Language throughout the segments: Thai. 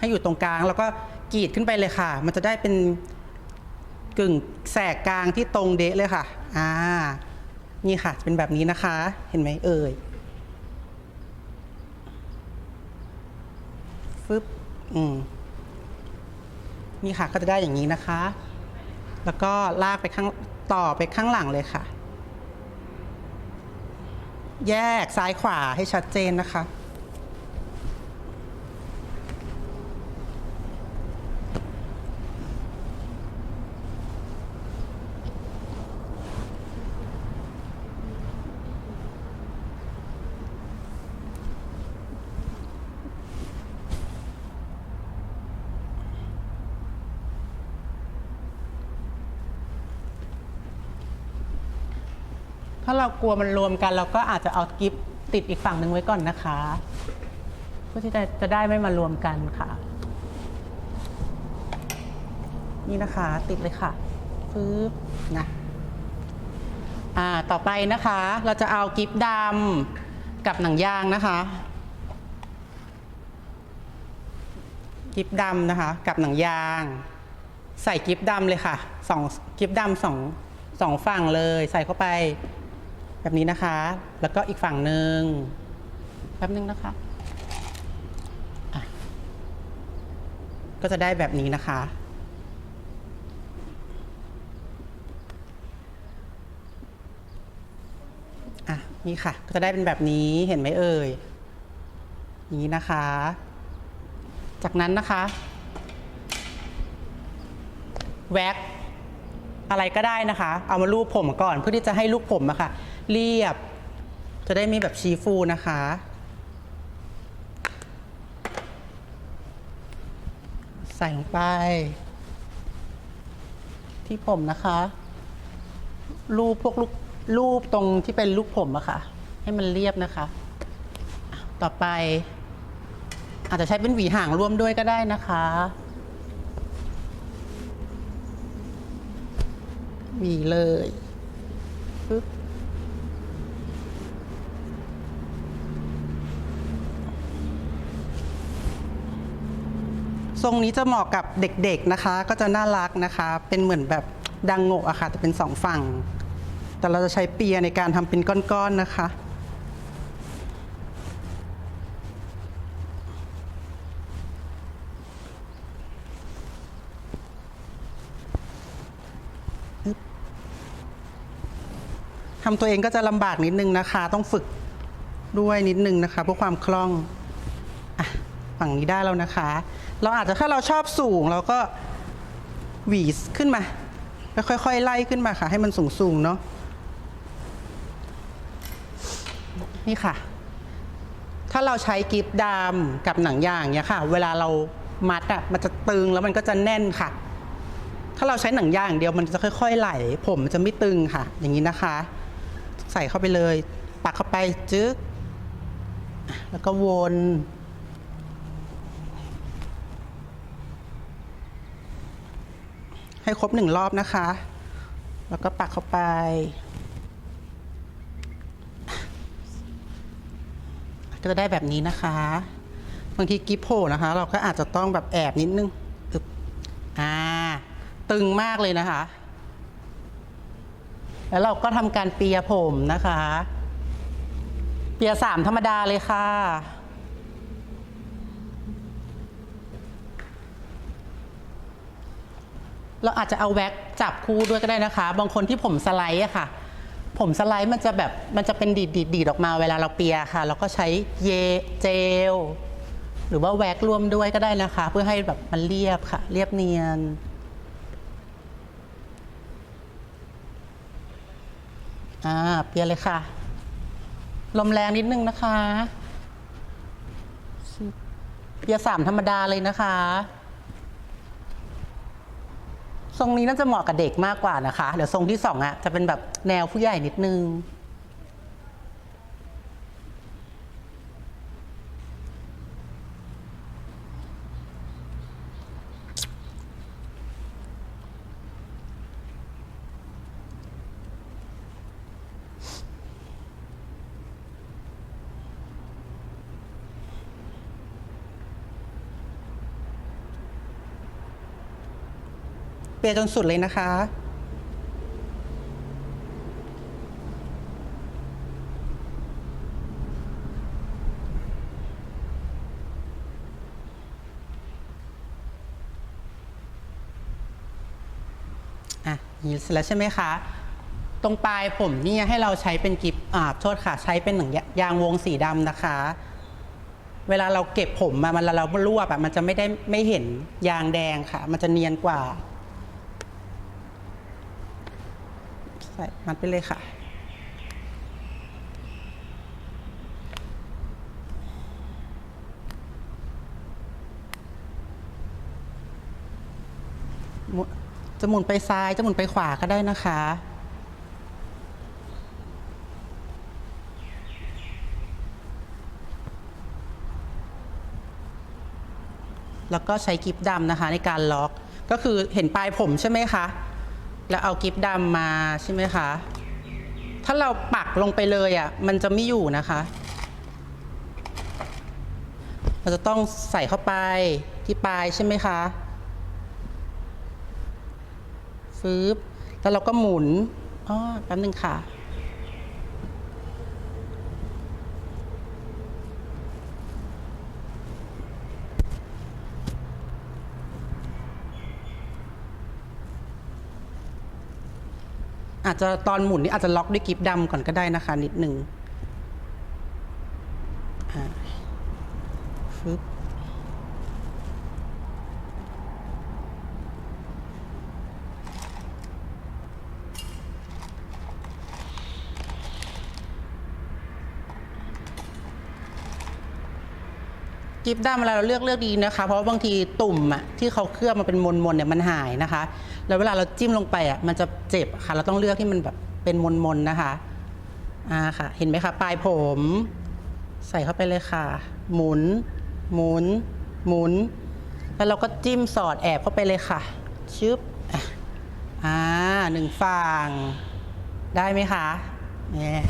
ให้อยู่ตรงกลาง แล้วก็กรีดขึ้นไปเลยค่ะ มันจะได้เป็นกึ่งแสกกลางที่ตรงเดะเลยค่ะ อ่า นี่ค่ะ เป็นแบบนี้นะคะ เห็นไหมเอ่ยฟึบอืมนี่ค่ะก็จะได้อย่างนี้นะคะ แล้วก็ลากไปข้างต่อไปข้างหลังเลยค่ะ แยกซ้ายขวาให้ชัดเจนนะคะ เรากลัวมันรวมกันเราก็อาจจะเอากิฟติดอีกฝั่งหนึ่งไว้ก่อนนะคะเพื่อที่จะจะได้ไม่มารวมกันค่ะ นี่นะคะ ติดเลยค่ะปึ๊บนะอ่าต่อไปนะคะ เราจะเอากิฟดำกับหนังยางนะคะกิฟดำนะคะ กับหนังยาง ใส่กิฟดำเลยค่ะสองกิฟดำสองสองฝั่งเลย ใส่เข้าไป แบบนี้นะคะ แล้วก็อีกฝั่งหนึ่งแป๊บนึงนะคะะก็จะได้แบบนี้นะคะ อะ นี่ค่ะ ก็จะได้เป็นแบบนี้ เห็นไหมเอ่ย นี้นะคะ จากนั้นนะคะ แว็กอะไรก็ได้นะคะ เอามาลูบผมก่อนเพื่อที่จะให้ลูกผมอะค่ะ เรียบ จะได้มีแบบชีฟูนะคะ ใส่ลงไป ที่ผมนะคะ รูปพวกลูกรูปตรงที่เป็นลูกผมอะค่ะ ให้มันเรียบนะคะอะต่อไป อาจจะใช้เป็นหวีห่างร่วมด้วยก็ได้นะคะหวีเลย ทรงนี้จะเหมาะกับเด็กๆนะคะ ก็จะน่ารักนะคะ เป็นเหมือนแบบดังโงะอะค่ะแต่เป็นสองฝั่ง แต่เราจะใช้เปียในการทำเป็นก้อนๆนะคะ ทำตัวเองก็จะลำบากนิดนึงนะคะ ต้องฝึกด้วยนิดนึงนะคะเพื่อความคล่องอะฝั่งนี้ได้แล้วนะคะ เราอาจจะถ้าเราชอบสูงเราก็หวีขึ้นมาแล้วค่อยๆไล่ขึ้นมาค่ะ ให้มันสูงๆเนาะนี่ค่ะ ถ้าเราใช้กิฟต์ดำกับหนังยางเนี่ยค่ะ เวลาเรามัดอะมันจะตึงแล้วมันก็จะแน่นค่ะ ถ้าเราใช้หนังยางอย่างเดียวมันจะค่อย ๆ ไหล ผมมันจะไม่ตึงค่ะ อย่างนี้นะคะ ใส่เข้าไปเลย ปักเข้าไปจึ๊กแล้วก็วน ให้ครบหนึ่งรอบนะคะ แล้วก็ปักเข้าไป ก็จะได้แบบนี้นะคะบางทีกิฟโผล่นะคะ เราก็อาจจะต้องแบบแอบนิดนึงอึบอ่า ตึงมากเลยนะคะ แล้วเราก็ทำการเปียผมนะคะ เปียสามธรรมดาเลยค่ะ เราอาจจะเอาแว็กจับคู่ด้วยก็ได้นะคะ บางคนที่ผมสไลด์อะค่ะ ผมสไลด์มันจะแบบมันจะเป็นดีดดีดดดออกมาเวลาเราเปียค่ะ เราก็ใช้เยเจล หรือว่าแว็กรวมด้วยก็ได้นะคะ เพื่อให้แบบมันเรียบค่ะ เรียบเนียน อ่าเปียเลยค่ะ ลมแรงนิดนึงนะคะ เปียสามธรรมดาเลยนะคะ ทรงนี้น่าจะเหมาะกับเด็กมากกว่านะคะเดี๋ยวทรงที่สองอะจะเป็นแบบแนวผู้ใหญ่นิดนึงียร์จนสุดเลยนะคะอะนี้เสร็จแล้วใช่ไหมคะตรงปลายผมเนี่ยให้เราใช้เป็นกิบอ่าโทษค่ะ ใช้เป็นหนังยางวงสีดำนะคะ เวลาเราเก็บผมมามันเรารวบอะมันจะไม่ได้ไม่เห็นยางแดงค่ะ มันจะเนียนกว่า ส่มัดไปเลยค่ะ จะหมุนไปซ้าย จะหมุนไปขวาก็ได้นะคะแล้วก็ใช้กิฟดำนะคะในการล็อก ก็คือเห็นปลายผมใช่ไหมคะ แล้วเอากิฟดำมาใช่ไหมคะ ถ้าเราปักลงไปเลยอะ มันจะไม่อยู่นะคะเราจะต้องใส่เข้าไปที่ปลายใช่ไหมคะฟืบแล้วเราก็หมุนอ๋อแป๊บนึงค่ะ อาจจะตอนหมุนนี่อาจจะล็อกด้วยกิฟดำก่อนก็ได้นะคะ นิดหนึ่ง กิฟต์ดำเวลาเราเลือกเลือกดีนะคะ เพราะว่าบางทีตุ่มอะที่เขาเคลือบมาเป็นมนมนเนี่ยมันหายนะคะ แล้วเวลาเราจิ้มลงไปอะมันจะเจ็บค่ะ เราต้องเลือกที่มันแบบเป็นมนมนนะคะอ่าค่ะ เห็นไหมคะปลายผม ใส่เข้าไปเลยค่ะ หมุน หมุน หมุน แล้วเราก็จิ้มสอดแอบเข้าไปเลยค่ะชึบอ่าหนึ่งฝั่งได้ไหมคะเนี่ย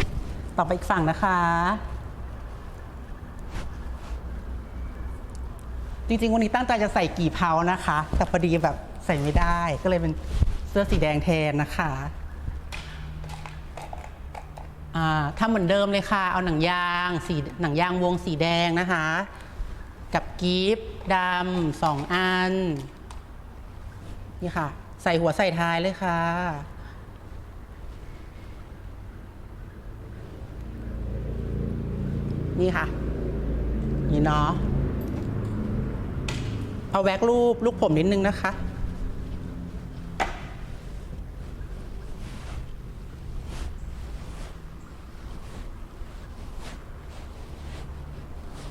ต่อไปอีกฝั่งนะคะ จริงๆ วันนี้ตั้งใจจะใส่กี่เพานะคะ แต่พอดีแบบใส่ไม่ได้ก็เลยเป็นเสื้อสีแดงแทนนะคะอ่าเหมือนเดิมเลยค่ะ เอาหนังยางสีหนังยางวงสีแดงนะคะ กับกีฟดำสองอัน นี่ค่ะ ใส่หัวใส่ท้ายเลยค่ะ นี่ค่ะ นี่เนาะ เอาแว็กรูปลูกผมนิดนึงนะคะ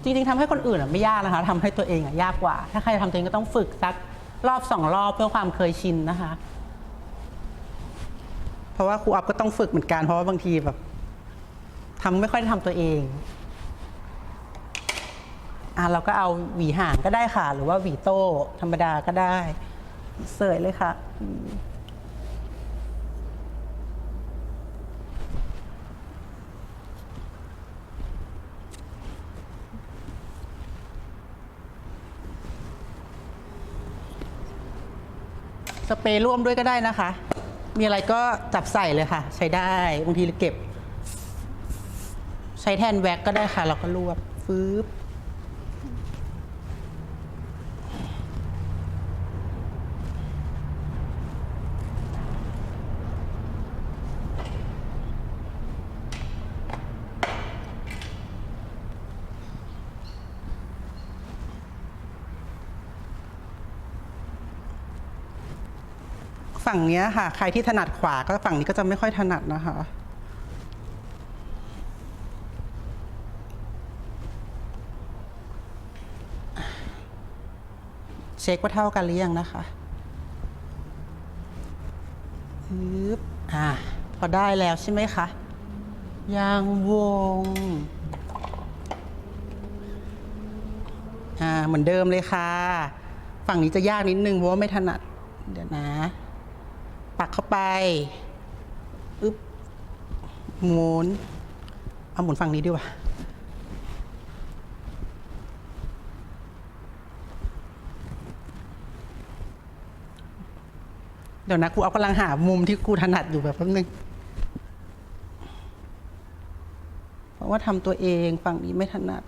จริงๆทำให้คนอื่นไม่ยากนะคะทำให้ตัวเองอยากกว่า ถ้าใครจะทำตัวเองก็ต้องฝึกสักรอบสองรอบเพื่อความเคยชินนะคะ เพราะว่าครูอัพก็ต้องฝึกเหมือนกันเพราะว่าบางทีแบบทำไม่ค่อยได้ทำตัวเอง อะเราก็เอาหวีหางก็ได้ค่ะ หรือว่าหวีโต้ธรรมดาก็ได้ เสยเลยค่ะอืมสเปรย์ร่วมด้วยก็ได้นะคะ มีอะไรก็จับใส่เลยค่ะ ใช้ได้บางทีเก็บ ใช้แทนแว็กก็ได้ค่ะ เราก็รวบฟืบ ฝั่งเนี้ยค่ะ ใครที่ถนัดขวาก็ฝั่งนี้ก็จะไม่ค่อยถนัดนะคะ เช็คว่าเท่ากันหรือยังนะคะปึ๊บอ่าพอได้แล้วใช่ไหมคะยางวงอ่าเหมือนเดิมเลยค่ะ ฝั่งนี้จะยากนิดนึงเพราะว่าไม่ถนัด เดี๋ยวนะ เข้าไปอึ๊บหมุน เอาหมุนฝั่งนี้ดีกว่าเดี๋ยวนะกูเอากำลังหามุมที่กูถนัดอยู่แบบแป๊บนึง เพราะว่าทำตัวเองฝั่งนี้ไม่ถนัด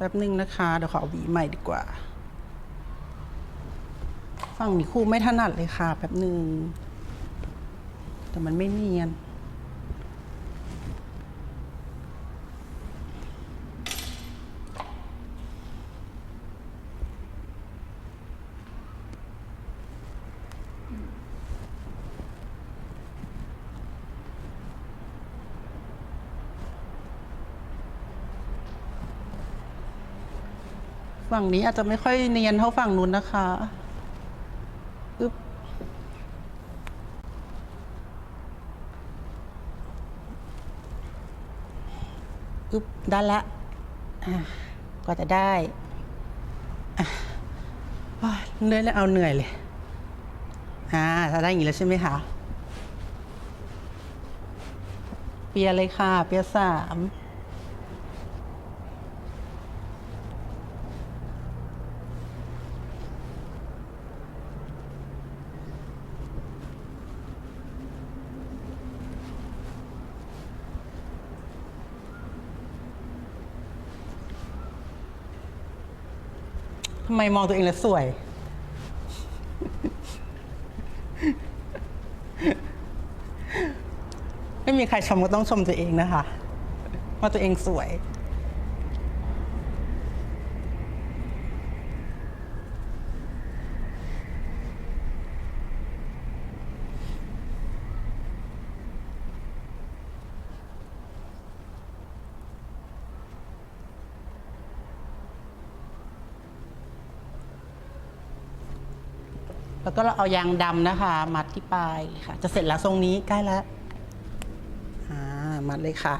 แป๊บนึงนะคะ เดี๋ยวขอหวีใหม่ดีกว่า ฝั่งนี้คู่ไม่ถนัดเลยค่ะ แป๊บนึง แต่มันไม่เนียน ฝั่งนี้อาจจะไม่ค่อยเนียนเท่าฝั่งนู้นนะคะอึ๊บอึ๊บได้ละอะก็จะได้เหนื่อยแล้วเอาเหนื่อยเลย อ่าถ้าได้อย่างนี้แล้วใช่ไหมคะ เปียเลยค่ะ เปียสาม ไมมองตัวเองแล้วสวย ไม่มีใครชมก็ต้องชมตัวเองนะคะ ว่าตัวเองสวย แล้วก็เราเอายางดำนะคะ มัดที่ปลายค่ะ จะเสร็จแล้วทรงนี้ใกล้แล้วอ่ามัดเลยค่ะ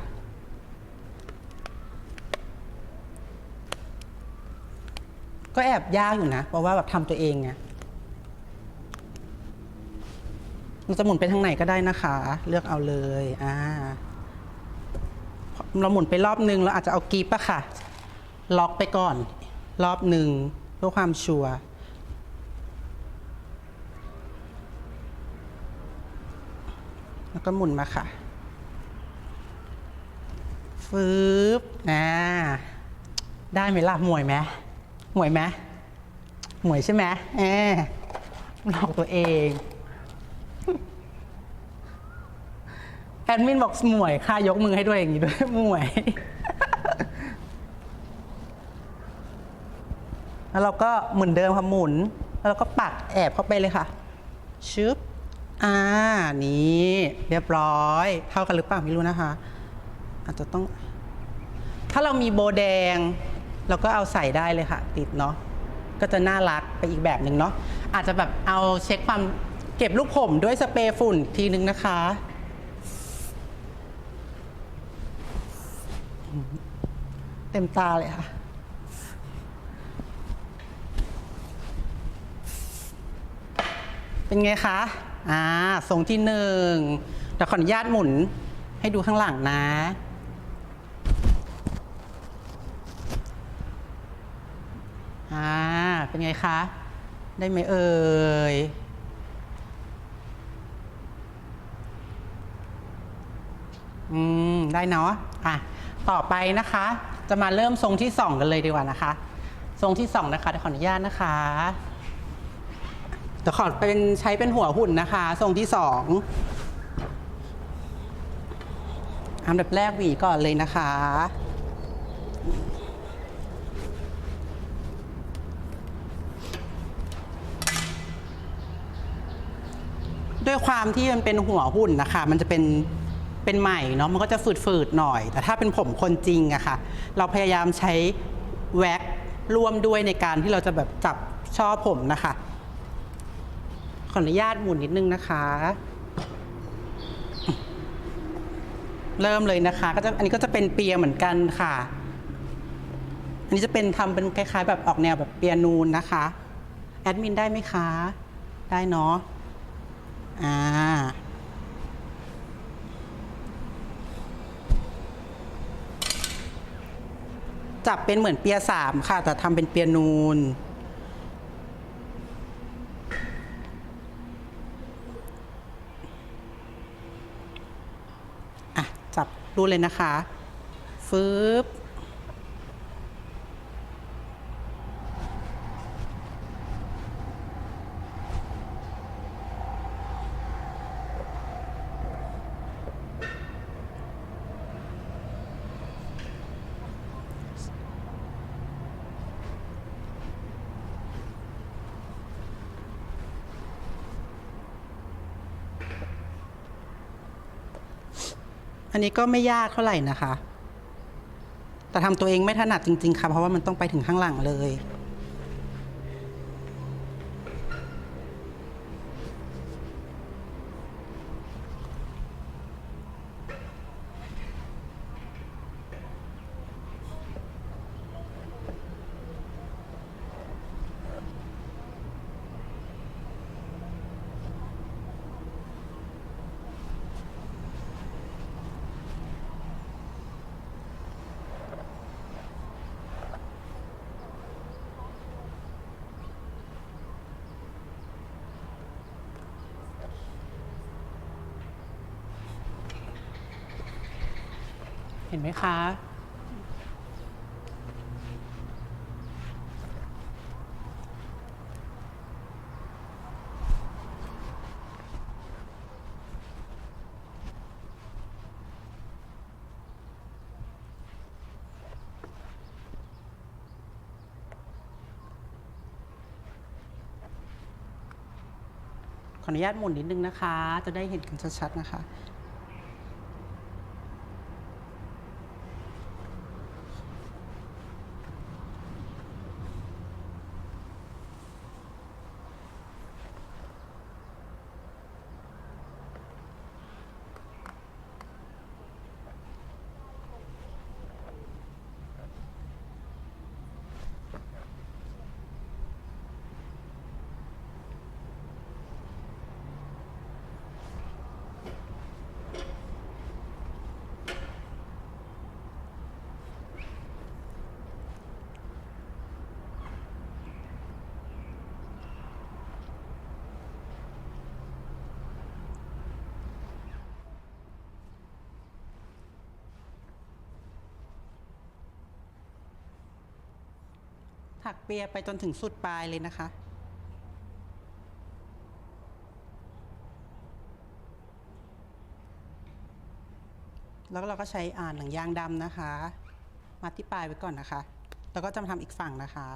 ก็แอบยากอยู่นะ เพราะว่าแบบทำตัวเองไงมันจะหมุนไปทางไหนก็ได้นะคะ เลือกเอาเลยอ่าเราหมุนไปรอบนึงเราอาจจะเอากีบอะค่ะ ล็อกไปก่อน รอบหนึ่งเพื่อความชัวร์ แล้วก็หมุนมาค่ะฟืบอ่าได้ไหมล่ะหมวยไหมหมวยไหมหมวยใช่ไหมแอบหลอกตัวเองแอดมินบอกหมวยค่ะยกมือให้ด้วยอย่างนี้ด้วยหมวย แล้วเราก็เหมือนเดิมค่ะหมุน แล้วเราก็ปักแอบเข้าไปเลยค่ะชึบ อ่า นี่ เรียบร้อย เท่ากันหรือเปล่าไม่รู้นะคะ อาจจะต้อง ถ้าเรามีโบแดง เราก็เอาใส่ได้เลยค่ะ ติดเนาะ ก็จะน่ารักไปอีกแบบหนึ่งเนาะ อาจจะแบบเอาเช็คความเก็บลูกผมด้วยสเปรย์ฝุ่นอีกทีนึงนะคะ เต็มตาเลยค่ะเป็นไงคะ อ่าทรงที่หนึ่งเดี๋ยวขออนุญาตหมุนให้ดูข้างหลังนะ อ่า เป็นไงคะ ได้ไหมเอ่ย อืม ได้เนาะ อะ ต่อไปนะคะ จะมาเริ่มทรงที่สองกันเลยดีกว่านะคะ ทรงที่สองนะคะเดี๋ยวขออนุญาตนะคะ แต่ขอเป็นใช้เป็นหัวหุ่นนะคะ ทรงที่สองอันดับแรกหวีก่อนเลยนะคะ ด้วยความที่มันเป็นหัวหุ่นนะคะ มันจะเป็นเป็นใหม่เนาะมันก็จะฝืดๆหน่อย แต่ถ้าเป็นผมคนจริงอะค่ะ เราพยายามใช้แว็กร่วมด้วยในการที่เราจะแบบจับช่อผมนะคะ ขออนุญาตหมุนนิดนึงนะคะ เริ่มเลยนะคะ ก็จะอันนี้ก็จะเป็นเปียเหมือนกันค่ะ อันนี้จะเป็นทำเป็นคล้ายๆ แบบออกแนวแบบเปียนูนนะคะ แอดมินได้ไหมคะ ได้เนาะอ่าจับเป็นเหมือนเปียสามค่ะ แต่ทำเป็นเปียนูน อะ จับ ดูเลยนะคะฟืบ นนี้ก็ไม่ยากเท่าไหร่นะคะ แต่ทำตัวเองไม่ถนัดจริง ๆค่ะเพราะว่ามันต้องไปถึงข้างหลังเลย เห็นไหมคะ ขออนุญาตหมุนนิดนึงนะคะ จะได้เห็นกันชัดๆนะคะ ถักเปียไปจนถึงสุดปลายเลยนะคะ แล้วเราก็ใช้อ่านหนังยางดำนะคะ มาที่ปลายไว้ก่อนนะคะ แล้วก็จะมาทำอีกฝั่งนะคะ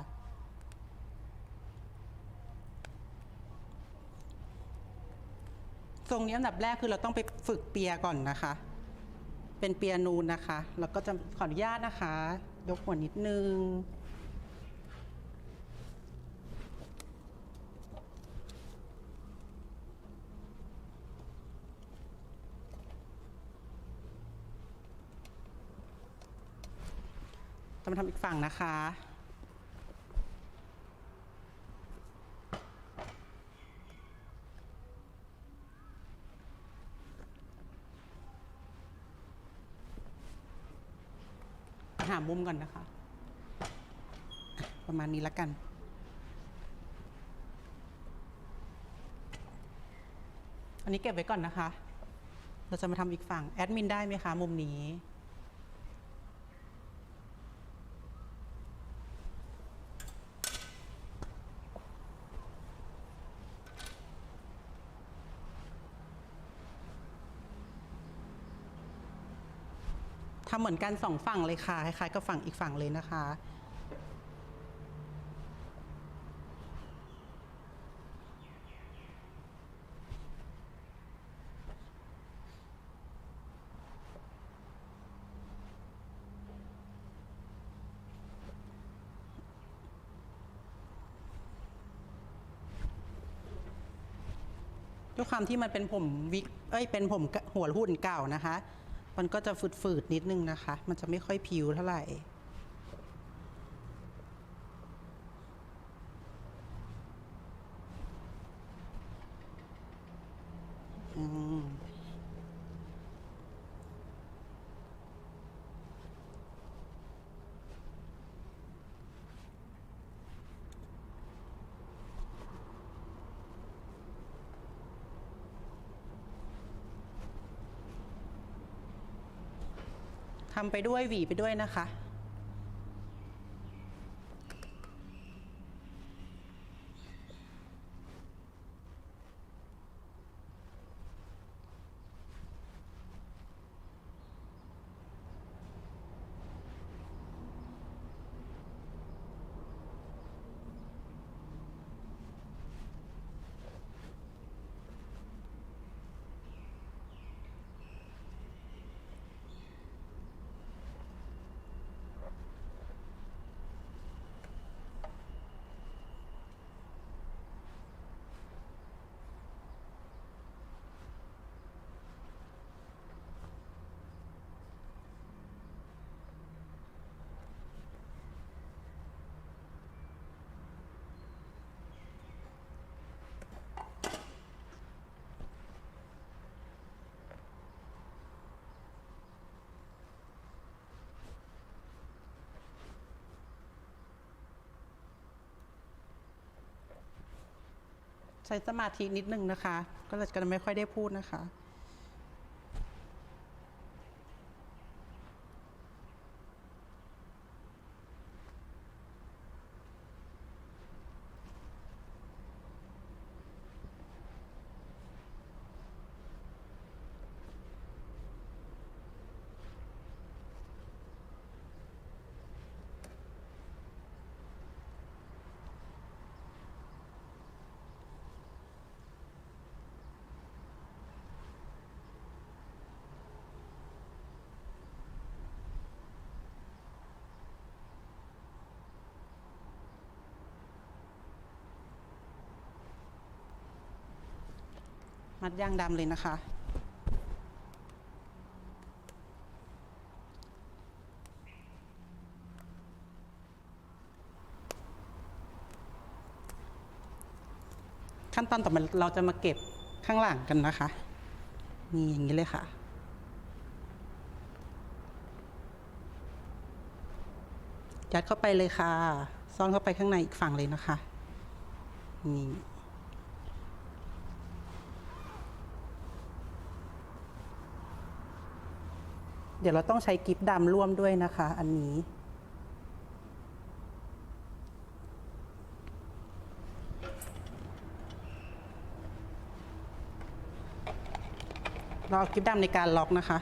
ทรงนี้อันดับแรกคือเราต้องไปฝึกเปียก่อนนะคะ เป็นเปียนูนนะคะ แล้วก็จะขออนุญาตนะคะ ยกหัวนิดนึง จะมาทำอีกฝั่งนะคะ หามุมก่อนนะคะอะประมาณนี้แล้วกันอันนี้เก็บไว้ก่อนนะคะ เราจะมาทำอีกฝั่ง แอดมินได้ไหมคะ มุมนี้ ทำเหมือนกันสองฝั่งเลยค่ะคล้ายๆกับฝั่งอีกฝั่งเลยนะคะ ด้วยความที่มันเป็นผมวิกเอ้ยเป็นผมหัวหุ่นเก่านะคะ มันก็จะฝืดๆนิดนึงนะคะ มันจะไม่ค่อยผิวเท่าไหร่ ม ทำไปด้วยหวีไปด้วยนะคะ ใช้สมาธินิดนึงนะคะ ก็เลยจะไม่ค่อยได้พูดนะคะ มัดย่างดำเลยนะคะ ขั้นตอนต่อมาเราจะมาเก็บข้างหลังกันนะคะ นี่อย่างนี้เลยค่ะยัดเข้าไปเลยค่ะ ซ่อนเข้าไปข้างในอีกฝั่งเลยนะคะ นี่ เดี๋ยวเราต้องใช้กิฟต์ดำร่วมด้วยนะคะ อันนี้ เราเอากิฟต์ดำในการล็อกนะคะ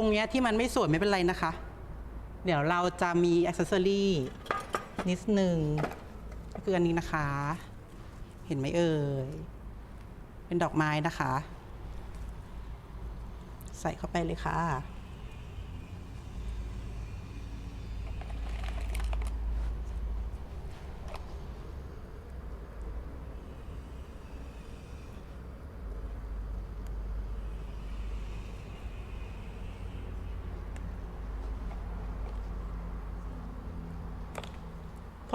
ตรงเนี้ยที่มันไม่สวยไม่เป็นไรนะคะ เดี๋ยวเราจะมีอ c เซ s ซอรี่นิดหนึ่งก็คืออันนี้นะคะ เห็นไหมเอ่ย เป็นดอกไม้นะคะ ใส่เข้าไปเลยค่ะ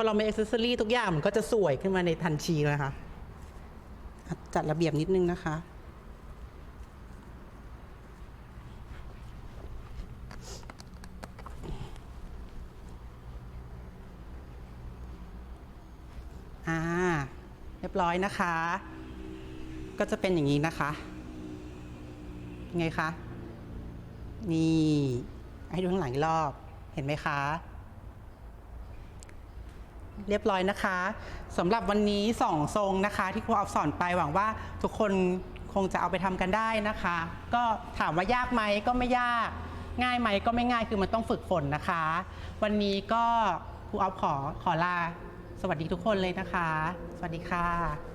เรามีอ c เซ s ซอรี่ทุกอย่างมันก็จะสวยขึ้นมาในทันทีเลยค่ะอะจัดระเบียบนิดนึงนะคะ อ่า เรียบร้อยนะคะ ก็จะเป็นอย่างนี้นะคะ ไงคะ นี่ ให้ดูข้างหลังอีกรอบ เห็นไหมคะ เรียบร้อยนะคะสำหรับวันนี้สองทรงนะคะ ที่ครูออฟสอนไปหวังว่าทุกคนคงจะเอาไปทำกันได้นะคะ ก็ถามว่ายากไหมก็ไม่ยาก ง่ายไหมก็ไม่ง่ายคือมันต้องฝึกฝนนะคะ วันนี้ก็ครูออฟขอขอลา สวัสดีทุกคนเลยนะคะ สวัสดีค่ะ